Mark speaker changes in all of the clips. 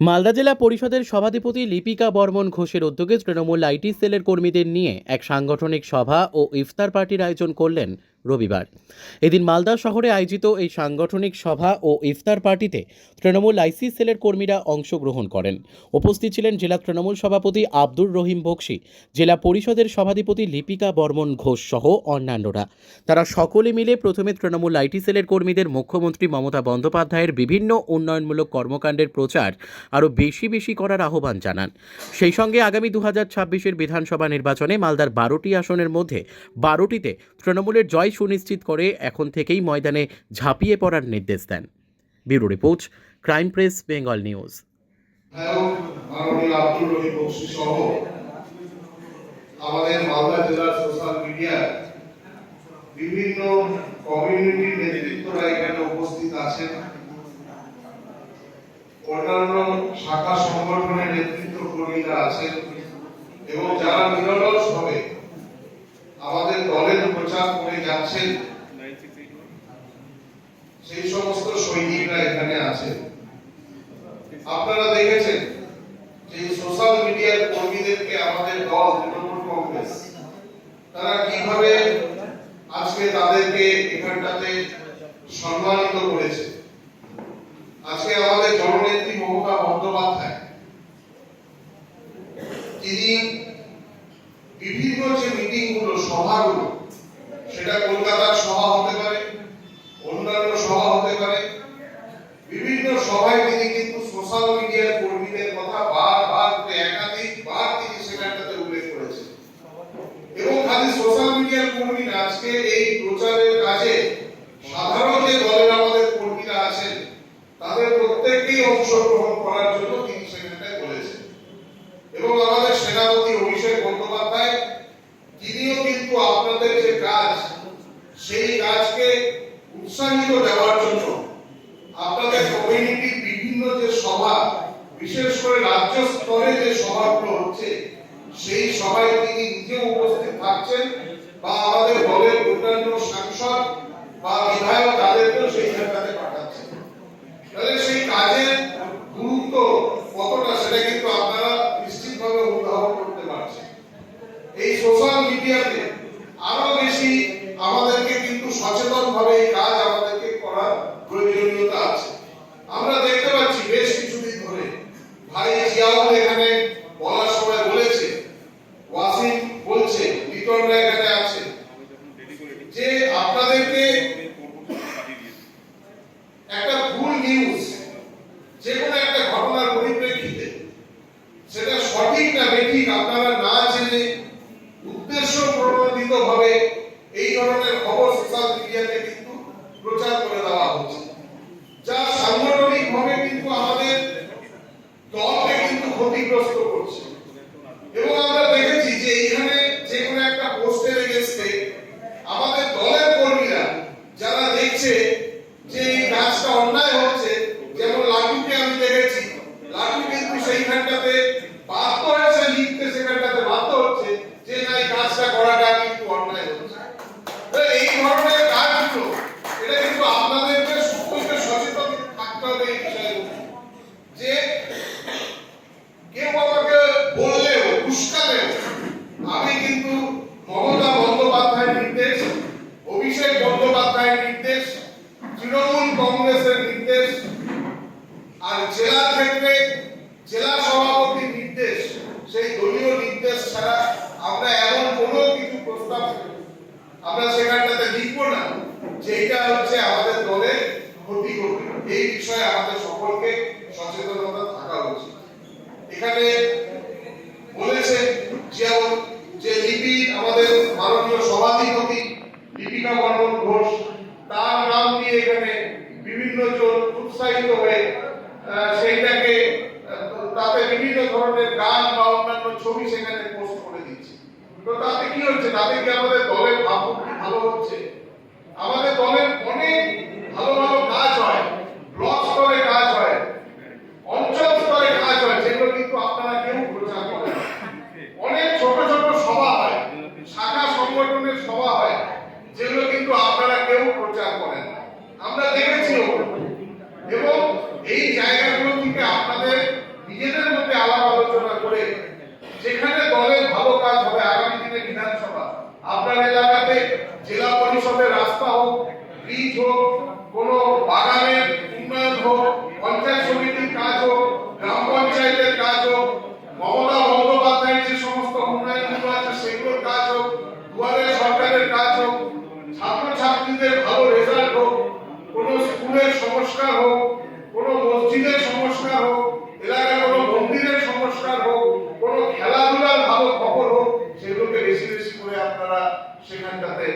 Speaker 1: মালদা জেলা পরিষদের সভাধিপতি লিপিকা বর্মন ঘোষের উদ্যোগে তৃণমূল আইটি সেলের কর্মীদের নিয়ে এক সাংগঠনিক সভা ও ইফতার পার্টির আয়োজন করলেন রবিবার। এদিন মালদা শহরে আয়োজিত এই সাংগঠনিক সভা ও ইফতার পার্টিতে তৃণমূল আইসি সেলের কর্মীরা অংশগ্রহণ করেন। উপস্থিত ছিলেন জেলা তৃণমূল সভাপতি আব্দুর রহিম বক্সি, জেলা পরিষদের সভাধিপতি লিপিকা বর্মন ঘোষ সহ অন্যান্যরা। তারা সকলে মিলে প্রথমে তৃণমূল আইটি সেলের কর্মীদের মুখ্যমন্ত্রী মমতা বন্দ্যোপাধ্যায়ের বিভিন্ন উন্নয়নমূলক কর্মকাণ্ডের প্রচার আরও বেশি বেশি করার আহ্বান জানান। সেই সঙ্গে আগামী দু হাজার বিধানসভা নির্বাচনে মালদার বারোটি আসনের মধ্যে বারোটিতে তৃণমূলের জয় সুনিশ্চিত করে এখন থেকেই ময়দানে ঝাঁপিয়ে পড়ার নির্দেশ দেন।
Speaker 2: Bureau report, crime press, Bengal news. আমাদের মালদা জেলার সোশ্যাল বিভিন্ন কমিউনিটির নেতৃত্বরা এখানে উপস্থিত আছেন। অন্যান্য শাখা সংগঠনের নেতৃত্ব কর্মীরা আছেন এবং যারা নিরলস হবে আমাদের দলের প্রচার করে যাচ্ছেন সেই সমস্ত সৈনিকরা এখানে আছেন আপনারা দেখেছেন যে সোশ্যাল মিডিয়ার কর্মীদেরকে আমাদের দল, তৃণমূল কংগ্রেস, তারা কীভাবে আজকে তাদেরকে এখানটাতে সম্মানিত করেছে? আজকে আমাদের জননেত্রী মমতা বন্দ্যোপাধ্যায়, তিনি বিভিন্ন যে মিটিংগুলো সভাগুলো সেটা কলকাতার সভা হতে পারে অন্যান্য সভা হতে পারে বিভিন্ন সভায় তিনি কিন্তু সোশ্যাল মিডিয়ার কর্মীদের কথা বারবার করে একাধিক বার তিনি সেখানটাতে উল্লেখ করেছেন এবং খালি সোশ্যাল মিডিয়ার কর্মী না, আজকে এই প্রচারের কাজে সাধারণ যে দলের আমাদের কর্মীরা আছেন তাদের প্রত্যেককেই অংশগ্রহণ করার জন্য তিনি সেখানটায় বলেছেন এবং আমাদের সেনাপতি অভিষেক বন্দ্যোপাধ্যায় তিনিও কিন্তু আপনাদের যে কাজ সেই কাজকে উৎসাহিত দেওয়ার জন্য আপনাদের কমিউনিটির বিভিন্ন যে সভা বিশেষ করে রাজ্য স্তরে যে সভাগুলো হচ্ছে সেই সভায় তিনি নিজেও উপস্থিত থাকছেন বা আমাদের দলের অন্যান্য সাংসদ বা বিধায়ক তাদেরকেও সেই জায়গাতে পাঠাচ্ছেন। তাহলে সেই কাজের গুরুত্ব কতটা সেটা কিন্তু আপনারা নিশ্চিতভাবে উদ্ভাবন করতে পারছেন। এই সোশ্যাল মিডিয়াতে আপনাদেরকে mueve আমরা এমন কোনো কিছু প্রস্তাব আমরা সেখানটাতে লিখব না যেটা হচ্ছে আমাদের দলে ক্ষতি করবে। এই বিষয়ে আমাদের সকলকে সচেতনতা থাকা উচিত। এখানে বলেছে যেমন যে লিপি আমাদের মাননীয় সভাধিপতি লিপিকা বর্মন ঘোষ তার নাম দিয়ে এখানে বিভিন্ন জন উৎসাহিত হয়ে আহ, সেইটাকে আহ, তাতে বিভিন্ন ধরনের গান বা অন্যান্য ছবি সেখানে পোস্ট করে দিচ্ছে তো তাতে কি হচ্ছে তাতে কি আমাদের দলের ভাবমূর্তি ভালো হচ্ছে আমাদের দলের অনেক ভালো ভালো কাজ হয় ব্লক স্তরে কাজ হয় অঞ্চল স্তরে কাজ হয় যেগুলো কিন্তু আপনারা কেউ প্রচার করেন না। অনেক ছোট ছোট সভা হয় শাখা সংগঠনের সভা হয় যেগুলো কিন্তু আপনারা কেউ প্রচার করেন না। আমরা দেখেছি ওগুলো। এবং ব্রিজ হোক, কোনো বাগানের উন্নয়ন হোক পঞ্চায়েত সমিতির কাজ হোক গ্রাম পঞ্চায়েতের কাজ হোক মমতা বন্দ্যোপাধ্যায়ের যে সমস্ত উন্নয়নগুলো আছে সেগুলোর কাজ হোক দুয়ারে সরকারের কাজ হোক ছাত্রছাত্রীদের ভালো রেজাল্ট হোক কোনো স্কুলের সংস্কার হোক, কোনো মসজিদের সংস্কার হোক এলাকায় কোনো মন্দিরের সংস্কার হোক, কোনো খেলাধুলার ভালো খবর হোক, সেগুলোকে বেশি বেশি করে আপনারা সেখানটাতে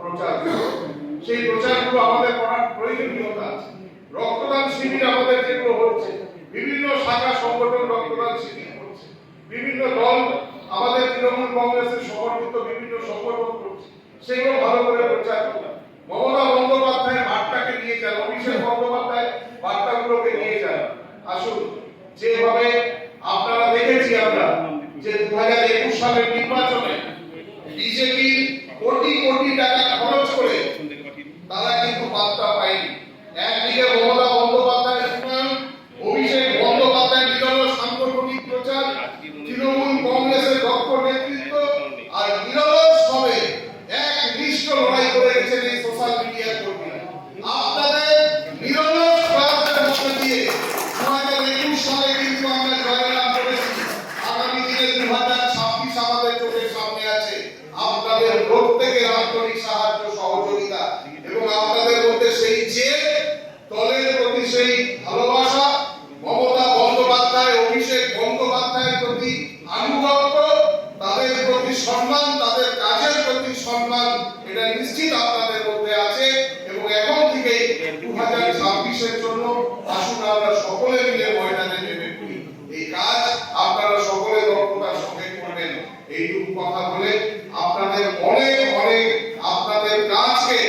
Speaker 2: প্রচার করুন। সেই প্রচারগুলো আমাদের করার প্রয়োজনীয়তা আছে রক্তদান শিবির আমাদের যেগুলো হচ্ছে বিভিন্ন শাখা সংগঠন রক্তদান শিবির করছে বিভিন্ন দল, আমাদের তৃণমূল কংগ্রেসের সমর্থিত বিভিন্ন সংগঠন সেগুলো ভালো করে প্রচার করুন মমতা বন্দ্যোপাধ্যায় বার্তাকে নিয়ে যান অভিষেক বন্দ্যোপাধ্যায় বার্তাগুলোকে নিয়ে যান আসুন, যেভাবে আপনারা দেখেছি আমরা যে দু হাজার একুশ সালের নির্বাচনে বিজেপি কোটি কোটি টাকা খরচ করে তারা কিন্তু বার্তা পায়নি একদিকে মমতা বন্দ্যোপাধ্যায় উন্নয়ন অভিষেক বন্দ্যোপাধ্যায় নিরল সাংগঠনিক প্রচার তৃণমূল কংগ্রেসের দক্ষ নেতৃত্ব আর নিরলস ভাবে এক নিষ্ঠ লড়াই করে গেছেন এই সোশ্যাল মিডিয়া কর্মীরা আপনাদের নিরলস প্রয়াসের মধ্যে দিয়ে দু হাজার একুশ সালে কিন্তু আমরা জয়লাভ করেছি আগামী দিনে দু হাজার ছাব্বিশ আমাদের চোখের সামনে আছে আপনাদের প্রত্যেকের আন্তরিক সাহায্য সহযোগিতা এবং আপনাদের মধ্যে সেই জেদ দলের প্রতি সেই ভালোবাসা মমতা বন্দ্যোপাধ্যায় অভিষেক বন্দ্যোপাধ্যায়ের প্রতি আনুগত্য তাদের প্রতি সম্মান তাদের কাজের প্রতি সম্মান এটা নিশ্চিত আপনাদের মধ্যে আছে এবং এখন থেকেই দু হাজার ছাব্বিশের জন্য আসুন আমরা সকলে মিলে ময়দানে নেমে পড়ি এই কাজ আপনারা সকলে দক্ষতার সঙ্গে করবেন এইটুকু কথা বলে আপনাদের অনেক অনেক আপনাদের কাজকে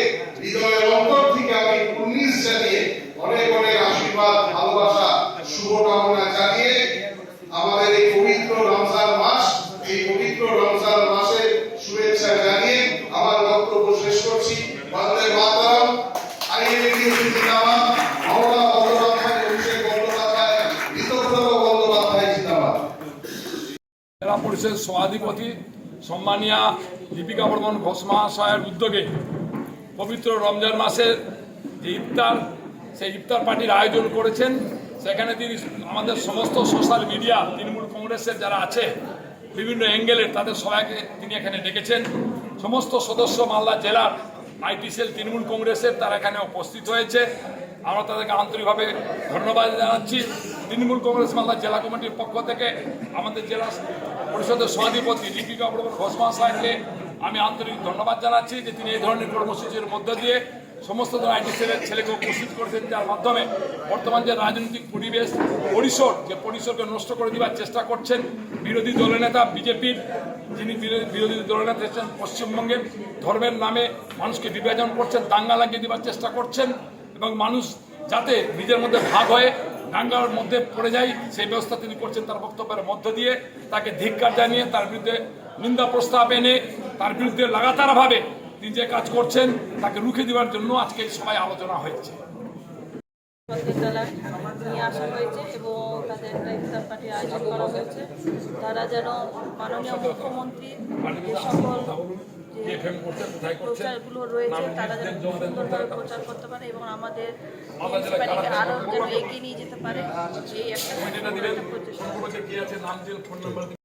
Speaker 2: হৃদয়ের অন্তর থেকে আমি উনিশ জানিয়ে অনেক অনেক আশীর্বাদ ভালোবাসা শুভকামনা জানিয়ে আমাদের এই পবিত্র রমজান মাস এই পবিত্র রমজান মাসে শুভেচ্ছা জানিয়ে আমার বক্তব্য শেষ করছি বন্দে মাতরম আইএনডি জিন্দাবাদ মমতা বন্দ্যোপাধ্যায় অভিষেক বন্দ্যোপাধ্যায় ঋতব্রত বন্দ্যোপাধ্যায় জিন্দাবাদ
Speaker 3: জেলা পরিষদ সভাধিপতি সম্মানিয়া দীপিকা বর্মন ঘোষ মহাশয়ের উদ্যোগে পবিত্র রমজান মাসের যে ইফতার, সেই ইফতার পার্টির আয়োজন করেছেন। সেখানে তিনি আমাদের সমস্ত সোশ্যাল মিডিয়া, তৃণমূল কংগ্রেসের যারা আছে, বিভিন্ন অ্যাঙ্গেলের তাদের সবাইকে তিনি এখানে ডেকেছেন। সমস্ত সদস্য মালদা জেলার আইটিসিএল তৃণমূল কংগ্রেসের তারা এখানে উপস্থিত হয়েছে। আমরা তাদেরকে আন্তরিকভাবে ধন্যবাদ জানাচ্ছি। তৃণমূল কংগ্রেস মালদা জেলা কমিটির পক্ষ থেকে আমাদের জেলা পরিষদের সভাধিপতি লিপিকা বড় ঘোষ মহাশয়কে আমি আন্তরিক ধন্যবাদ জানাচ্ছি যে তিনি এই ধরনের কর্মসূচির মধ্য দিয়ে সমস্ত আইটি সেলের ছেলেকে উপস্থিত করেছেন। যার মাধ্যমে বর্তমান যে রাজনৈতিক পরিবেশ, পরিসর, যে পরিসরকে নষ্ট করে দেওয়ার চেষ্টা করছেন বিরোধী দলনেতা বিজেপির যিনি বিরোধী বিরোধী দলনেতা এসেছেন পশ্চিমবঙ্গে, ধর্মের নামে মানুষকে বিভাজন করছেন, দাঙ্গা লাগিয়ে দেওয়ার চেষ্টা করছেন এবং মানুষ যাতে নিজের মধ্যে ভাগ হয়ে দাঙ্গার মধ্যে পড়ে যায় সেই ব্যবস্থা তিনি করছেন তার বক্তব্যের মধ্য দিয়ে। তাকে ধিক্কার জানিয়ে তার বিরুদ্ধে নিন্দা প্রস্তাব এনে তার বিরুদ্ধে লাগাতারভাবে তিনি যে কাজ করছেন তাকে রুখে দেওয়ার জন্য আজকে সবাই আলোচনা হয়েছে।
Speaker 4: নিয়ে আসা হয়েছে এবং তাদের একটা ইফতার পার্টির আয়োজন করা হয়েছে। তারা যেন মাননীয় মুখ্যমন্ত্রীর যে সকল যে
Speaker 3: FM কোথায় করছেন?
Speaker 4: প্রচারগুলো রয়েছে তারা যেন সুন্দরভাবে প্রচার করতে পারে এবং আমাদের
Speaker 3: মালদা জেলায়
Speaker 4: আরও
Speaker 3: কারা
Speaker 4: যেন এগিয়ে নিয়ে যেতে পারে এই একটা প্রচেষ্টা
Speaker 3: কি আছে নাম দিন ফোন নাম্বার